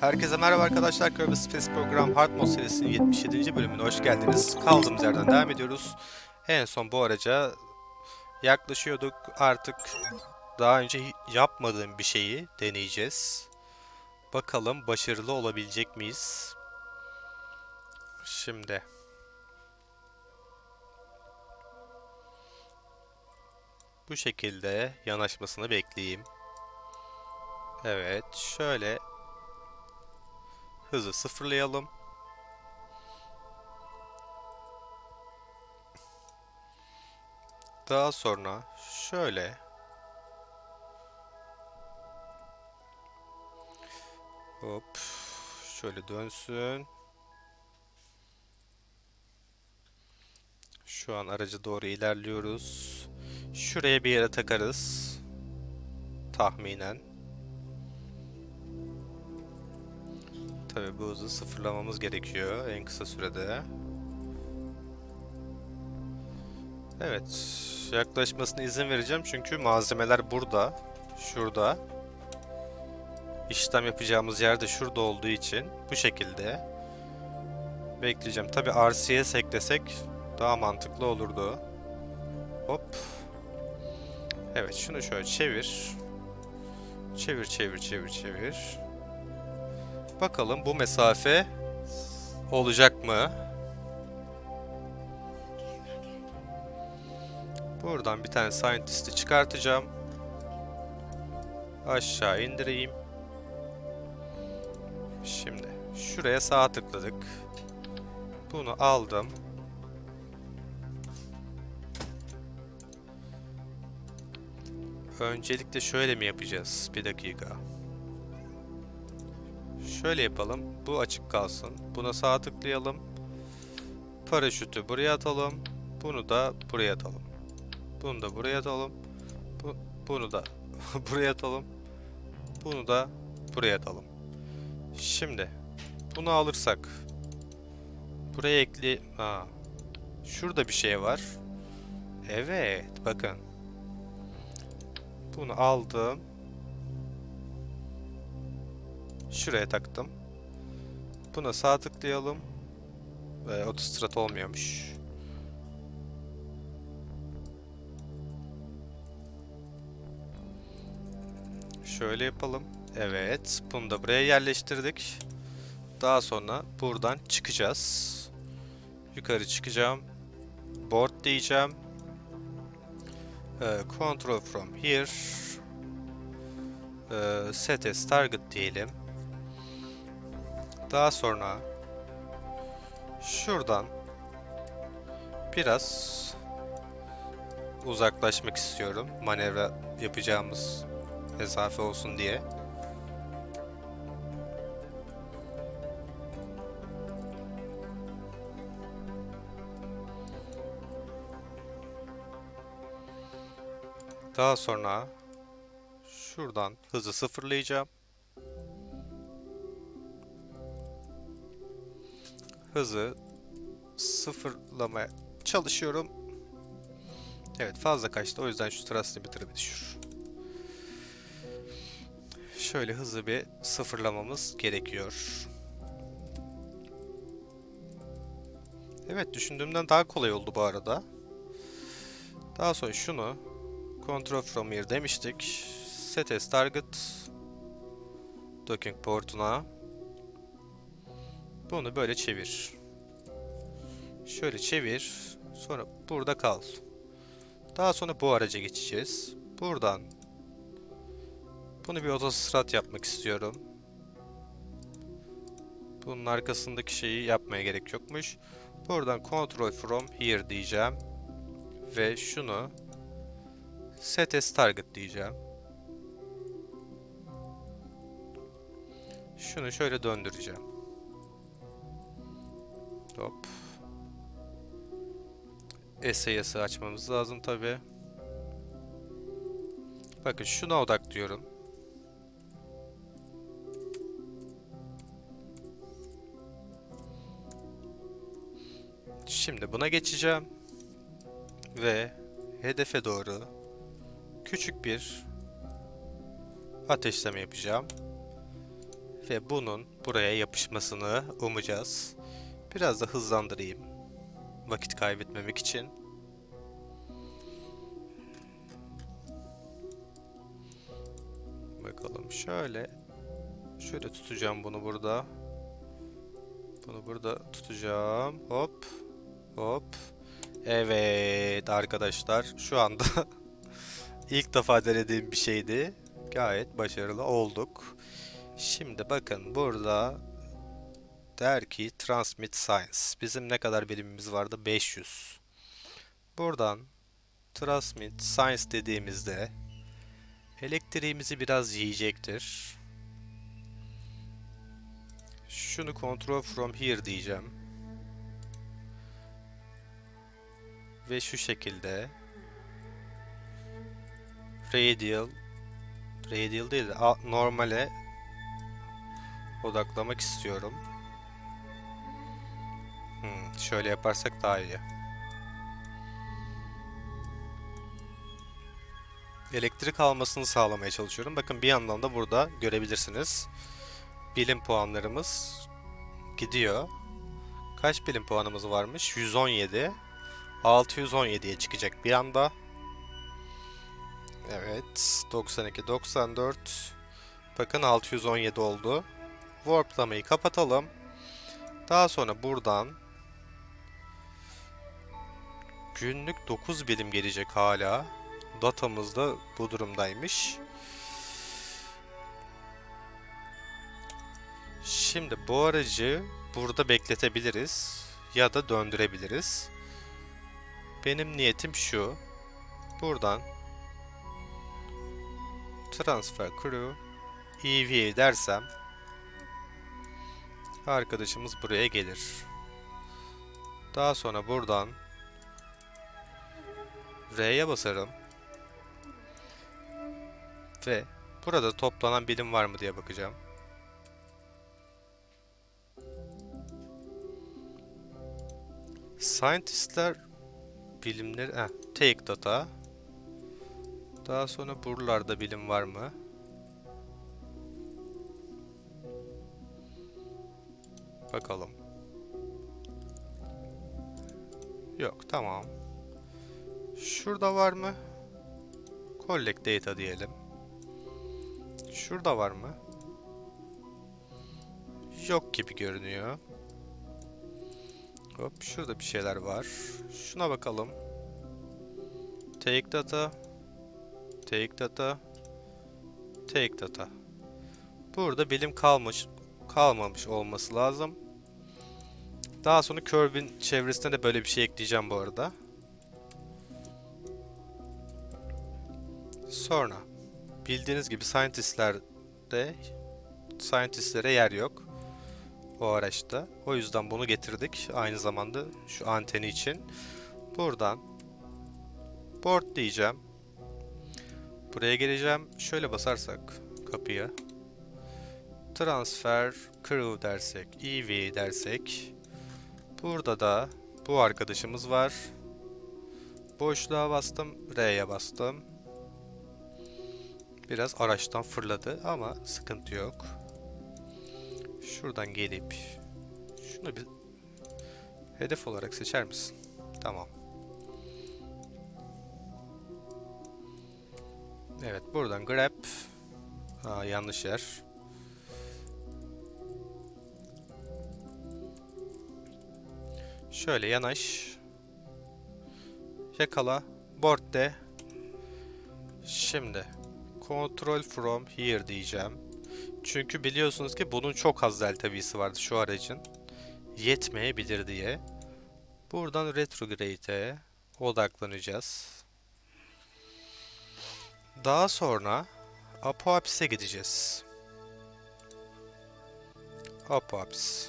Herkese merhaba arkadaşlar. Kirby Space Program Hard Mode serisinin 77. bölümüne hoş geldiniz. Kaldığımız yerden devam ediyoruz. En son bu araca yaklaşıyorduk. Artık daha önce yapmadığım bir şeyi deneyeceğiz. Bakalım başarılı olabilecek miyiz? Şimdi. Bu şekilde yanaşmasını bekleyeyim. Evet, şöyle Hızı sıfırlayalım. Daha sonra şöyle Hop. Şöyle dönsün. Şu an araca doğru ilerliyoruz. Şuraya bir yere takarız. Tahminen. Tabii bu hızı sıfırlamamız gerekiyor en kısa sürede. Evet, yaklaşmasına izin vereceğim çünkü malzemeler burada, şurada. İşlem yapacağımız yerde şurada olduğu için bu şekilde bekleyeceğim. Tabii RCS eklesek daha mantıklı olurdu. Hop. Evet, şunu şöyle çevir. Çevir, çevir, çevir, çevir. Bakalım bu mesafe olacak mı? Buradan bir tane scientist'i çıkartacağım. Aşağı indireyim. Şimdi şuraya sağ tıkladık. Bunu aldım. Öncelikle şöyle mi yapacağız? Bir dakika. Şöyle yapalım. Bu açık kalsın. Buna sağ tıklayalım. Paraşütü buraya atalım. Bunu da buraya atalım. Bunu da buraya atalım. Bu, bunu da buraya atalım. Bunu da buraya atalım. Şimdi bunu alırsak buraya ekli... Aa, şurada bir şey var. Evet bakın. Bunu aldım. Şuraya taktım. Buna sağ tıklayalım. Ve otostrat olmuyormuş. Şöyle yapalım. Evet. Bunu da buraya yerleştirdik. Daha sonra buradan çıkacağız. Yukarı çıkacağım. Board diyeceğim. Ee, control from here. Ee, set as target diyelim. Daha sonra şuradan biraz uzaklaşmak istiyorum. Manevra yapacağımız mesafe olsun diye. Daha sonra şuradan hızı sıfırlayacağım. Hızı sıfırlamaya çalışıyorum. Evet fazla kaçtı o yüzden şu thrust limiter'ı bir düşür. Şöyle hızlı bir sıfırlamamız gerekiyor. Evet düşündüğümden daha kolay oldu bu arada. Daha sonra şunu control from here demiştik. Set as target docking portuna bunu böyle çevir. Şöyle çevir. Sonra burada kal. Daha sonra bu araca geçeceğiz. Buradan bunu bir otostrat yapmak istiyorum. Bunun arkasındaki şeyi yapmaya gerek yokmuş. Buradan control from here diyeceğim. Ve şunu set as target diyeceğim. Şunu şöyle döndüreceğim. Hop. SAS'ı açmamız lazım tabi. Bakın şuna odaklıyorum. Şimdi buna geçeceğim. Ve hedefe doğru küçük bir ateşleme yapacağım. Ve bunun buraya yapışmasını umacağız. Biraz da hızlandırayım. Vakit kaybetmemek için. Bakalım şöyle. Şöyle tutacağım bunu burada. Bunu burada tutacağım. Hop. Hop. Evet arkadaşlar şu anda ilk defa denediğim bir şeydi. Gayet başarılı olduk. Şimdi bakın burada der ki Transmit Science. Bizim ne kadar birimimiz vardı? 500. Buradan Transmit Science dediğimizde elektriğimizi biraz yiyecektir. Şunu control from here diyeceğim. Ve şu şekilde radial radial değil normale odaklamak istiyorum. Hmm, şöyle yaparsak daha iyi. Elektrik almasını sağlamaya çalışıyorum. Bakın bir yandan da burada görebilirsiniz. Bilim puanlarımız gidiyor. Kaç bilim puanımız varmış? 117. 617'ye çıkacak bir anda. Evet. 92, 94. Bakın 617 oldu. Warplamayı kapatalım. Daha sonra buradan günlük 9 birim gelecek hala. Datamız da bu durumdaymış. Şimdi bu aracı burada bekletebiliriz ya da döndürebiliriz. Benim niyetim şu. Buradan transfer crew EVA dersem arkadaşımız buraya gelir. Daha sonra buradan R'ye basarım. Ve burada toplanan bilim var mı diye bakacağım. Scientistler bilimleri... Heh, take data. Daha sonra buralarda bilim var mı? Bakalım. Yok, tamam. Şurada var mı? Collect data diyelim. Şurada var mı? Yok gibi görünüyor. Hop şurada bir şeyler var. Şuna bakalım. Take data. Take data. Take data. Burada bilim kalmış kalmamış olması lazım. Daha sonra curve'in çevresine de böyle bir şey ekleyeceğim bu arada. Sonra bildiğiniz gibi scientistlerde scientistlere yer yok o araçta. O yüzden bunu getirdik. Aynı zamanda şu anteni için. Buradan board diyeceğim. Buraya geleceğim. Şöyle basarsak kapıya. Transfer crew dersek, EV dersek. Burada da bu arkadaşımız var. Boşluğa bastım, R'ye bastım. Biraz araçtan fırladı ama sıkıntı yok. Şuradan gelip şunu bir hedef olarak seçer misin? Tamam. Evet buradan grab Aa, yanlış yer. Şöyle yanaş. Yakala. Board de. Şimdi control from here diyeceğim. Çünkü biliyorsunuz ki bunun çok az delta V'si vardı şu aracın. Yetmeyebilir diye. Buradan retrograde'e odaklanacağız. Daha sonra Apoaps'e gideceğiz. Apoaps.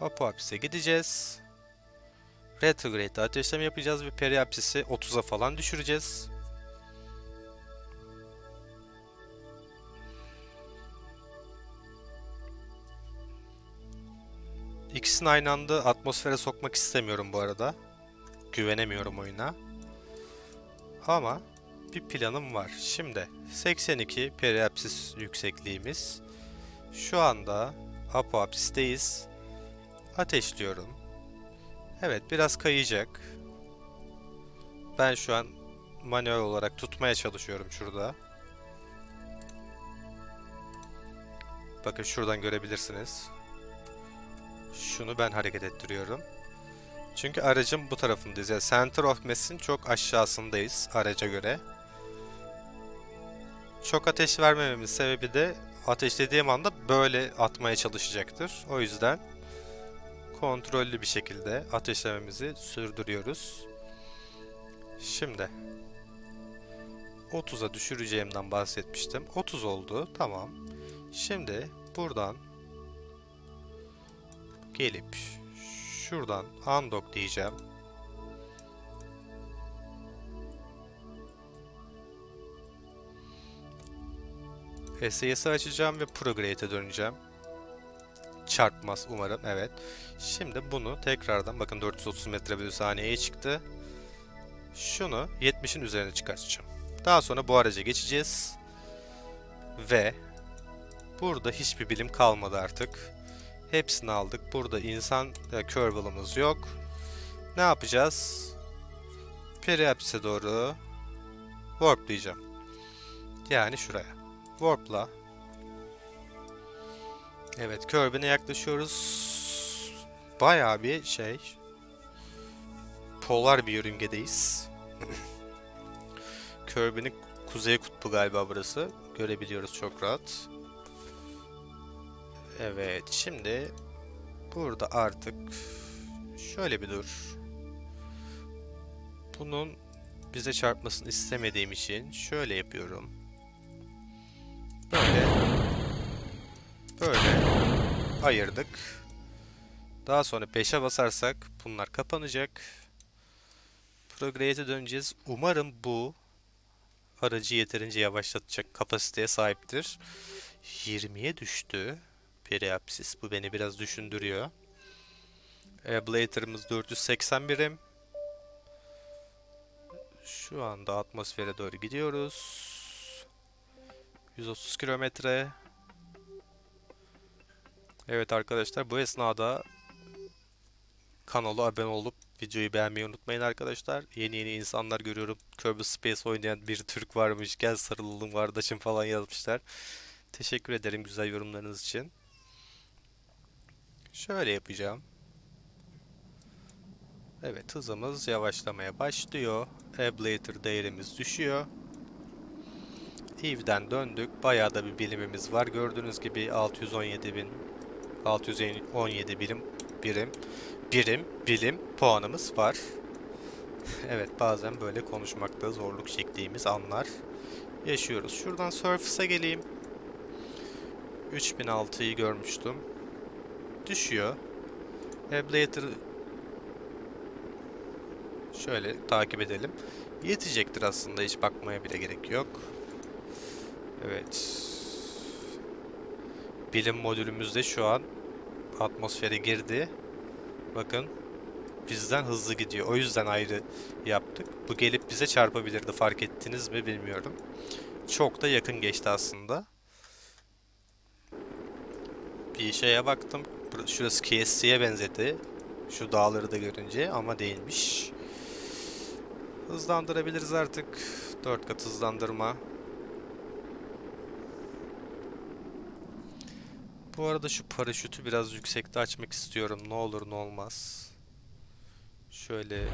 Apoaps'e gideceğiz. Retrograde'de ateşleme yapacağız ve periapsisi 30'a falan düşüreceğiz. İkisini aynı anda atmosfere sokmak istemiyorum bu arada. Güvenemiyorum oyuna. Ama bir planım var. Şimdi 82 periapsis yüksekliğimiz. Şu anda apoapsisteyiz. Ateşliyorum. Evet biraz kayacak. Ben şu an manuel olarak tutmaya çalışıyorum şurada. Bakın şuradan görebilirsiniz. Şunu ben hareket ettiriyorum. Çünkü aracın bu tarafındayız. Yani center of mass'in çok aşağısındayız araca göre. Çok ateş vermememin sebebi de ateşlediğim anda böyle atmaya çalışacaktır. O yüzden kontrollü bir şekilde ateşlememizi sürdürüyoruz. Şimdi 30'a düşüreceğimden bahsetmiştim. 30 oldu. Tamam. Şimdi buradan gelip şuradan undock diyeceğim. SES'i açacağım ve Prograde'e döneceğim. Çarpmaz umarım. Evet. Şimdi bunu tekrardan bakın 430 metre bölü saniyeye çıktı. Şunu 70'in üzerine çıkartacağım. Daha sonra bu araca geçeceğiz. Ve burada hiçbir bilim kalmadı artık. Hepsini aldık. Burada insan e, curve'ımız yok. Ne yapacağız? Periaps'e doğru warplayacağım. Yani şuraya. Warp'la. Evet, Kirby'ne yaklaşıyoruz. Bayağı bir şey. Polar bir yörüngedeyiz. Kirby'nin kuzey kutbu galiba burası. Görebiliyoruz çok rahat. Evet, şimdi burada artık şöyle bir dur. Bunun bize çarpmasını istemediğim için şöyle yapıyorum. Böyle böyle ayırdık. Daha sonra 5'e basarsak bunlar kapanacak. Prograde'e döneceğiz. Umarım bu aracı yeterince yavaşlatacak kapasiteye sahiptir. 20'ye düştü. Periapsis. Bu beni biraz düşündürüyor. Ablator'ımız 480 birim. Şu anda atmosfere doğru gidiyoruz. 130 kilometre. Evet arkadaşlar bu esnada kanala abone olup videoyu beğenmeyi unutmayın arkadaşlar. Yeni yeni insanlar görüyorum. Kirby Space oynayan bir Türk varmış. Gel sarılalım kardeşim falan yazmışlar. Teşekkür ederim güzel yorumlarınız için. Şöyle yapacağım. Evet hızımız yavaşlamaya başlıyor. Ablator değerimiz düşüyor. Eve'den döndük. Bayağı da bir bilimimiz var. Gördüğünüz gibi 617 bin 617 birim birim birim bilim puanımız var. evet bazen böyle konuşmakta zorluk çektiğimiz anlar yaşıyoruz. Şuradan Surface'a geleyim. 3006'yı görmüştüm. Düşüyor. Ablator şöyle takip edelim. Yetecektir aslında hiç bakmaya bile gerek yok. Evet. Bilim modülümüzde şu an atmosfere girdi. Bakın bizden hızlı gidiyor. O yüzden ayrı yaptık. Bu gelip bize çarpabilirdi. Fark ettiniz mi bilmiyorum. Çok da yakın geçti aslında. Bir şeye baktım. Şurası KSC'ye benzedi. Şu dağları da görünce ama değilmiş. Hızlandırabiliriz artık. 4 kat hızlandırma. Bu arada şu paraşütü biraz yüksekte açmak istiyorum. Ne olur ne olmaz. Şöyle.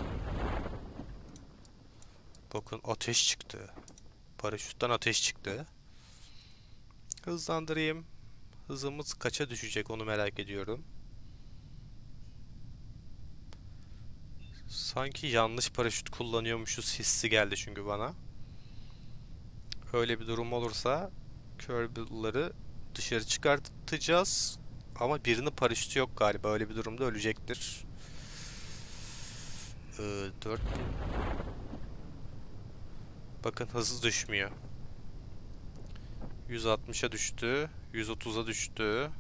Bakın ateş çıktı. Paraşütten ateş çıktı. Hızlandırayım. Hızımız kaça düşecek onu merak ediyorum. Sanki yanlış paraşüt kullanıyormuşuz hissi geldi çünkü bana. Öyle bir durum olursa Kirby'ları dışarı çıkartacağız. Ama birinin paraşütü yok galiba. Öyle bir durumda ölecektir. Ee, 4000 Bakın hızı düşmüyor. 160'a düştü. 130'a düştü.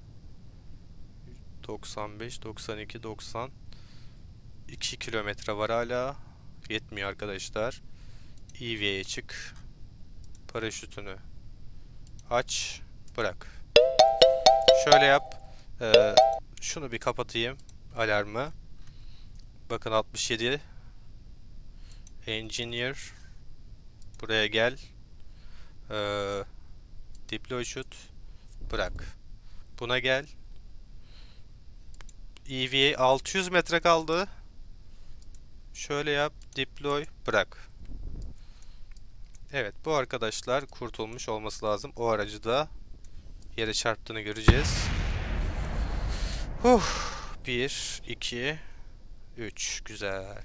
95, 92, 90 2 kilometre var hala. Yetmiyor arkadaşlar. EV'ye çık. Paraşütünü aç. Bırak. şöyle yap. Ee, şunu bir kapatayım. Alarmı. Bakın 67. Engineer. Buraya gel. Ee, deploy shoot. Bırak. Buna gel. EVA 600 metre kaldı. Şöyle yap. Deploy. Bırak. Evet bu arkadaşlar kurtulmuş olması lazım. O aracı da yere çarptığını göreceğiz. Huh. 1, 2, 3. Güzel.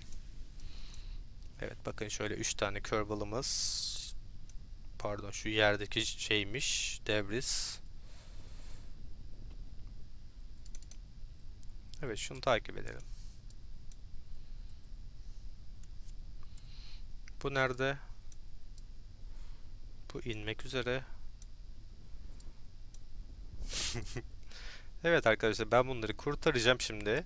Evet bakın şöyle 3 tane curbal'ımız. Pardon şu yerdeki şeymiş. Debris. Evet şunu takip edelim. Bu nerede? Bu inmek üzere. Evet arkadaşlar ben bunları kurtaracağım şimdi.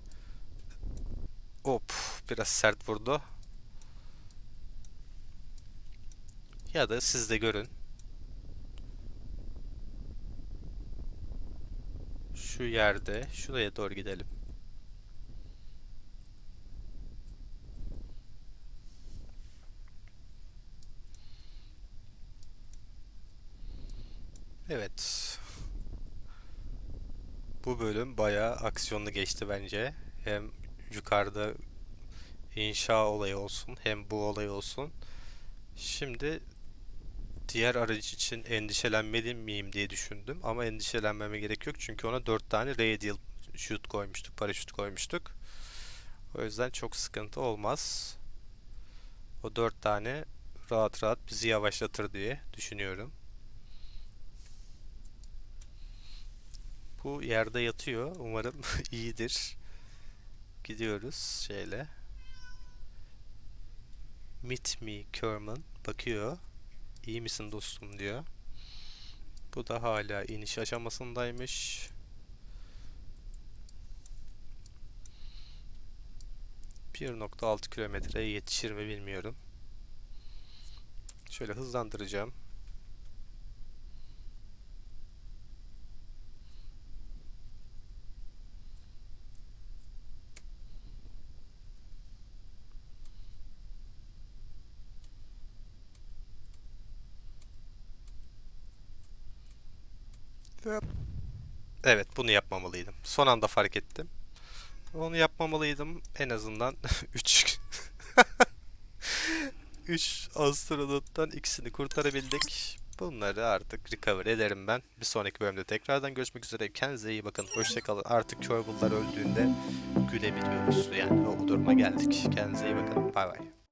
Hop biraz sert vurdu. Ya da siz de görün. Şu yerde şuraya doğru gidelim. Evet. Bu bölüm bayağı aksiyonlu geçti bence. Hem yukarıda inşa olayı olsun hem bu olay olsun. Şimdi diğer aracı için endişelenmeli miyim diye düşündüm ama endişelenmeme gerek yok çünkü ona 4 tane radial shoot koymuştuk, paraşüt koymuştuk. O yüzden çok sıkıntı olmaz. O 4 tane rahat rahat bizi yavaşlatır diye düşünüyorum. Bu yerde yatıyor. Umarım iyidir. Gidiyoruz şeyle. Meet me Kerman. Bakıyor. İyi misin dostum diyor. Bu da hala iniş aşamasındaymış. ...1.6 kilometreye yetişir mi bilmiyorum. Şöyle hızlandıracağım. Evet bunu yapmamalıydım. Son anda fark ettim. Onu yapmamalıydım. En azından 3 3 astronottan ikisini kurtarabildik. Bunları artık recover ederim ben. Bir sonraki bölümde tekrardan görüşmek üzere. Kendinize iyi bakın. Hoşçakalın. Artık Kerbal'lar öldüğünde gülebiliyoruz. Yani o duruma geldik. Kendinize iyi bakın. Bay bay.